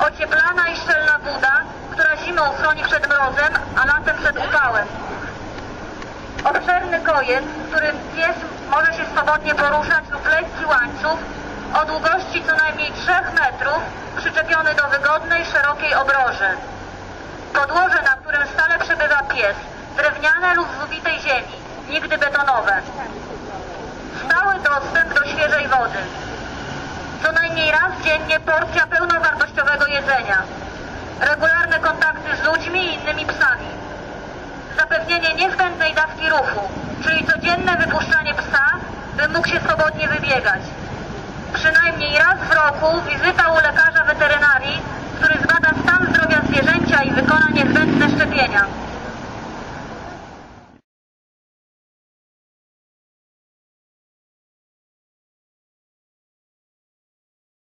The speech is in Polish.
Ocieplana i szczelna buda, która zimą chroni przed mrozem, a latem przed upałem. Obszerny kojec, którym pies może się swobodnie poruszać lub lekki łańcuch o długości co najmniej 3 metrów przyczepiony do wygodnej, szerokiej obroży. Podłoże, na którym stale przebywa pies, drewniane lub z ubitej ziemi, nigdy betonowe. Stały dostęp do świeżej wody. Co najmniej raz dziennie jedzenia. Regularne kontakty z ludźmi i innymi psami. Zapewnienie niezbędnej dawki ruchu, czyli codzienne wypuszczanie psa, by mógł się swobodnie wybiegać. Przynajmniej raz w roku wizyta u lekarza weterynarii, który zbada stan zdrowia zwierzęcia i wykona niezbędne szczepienia.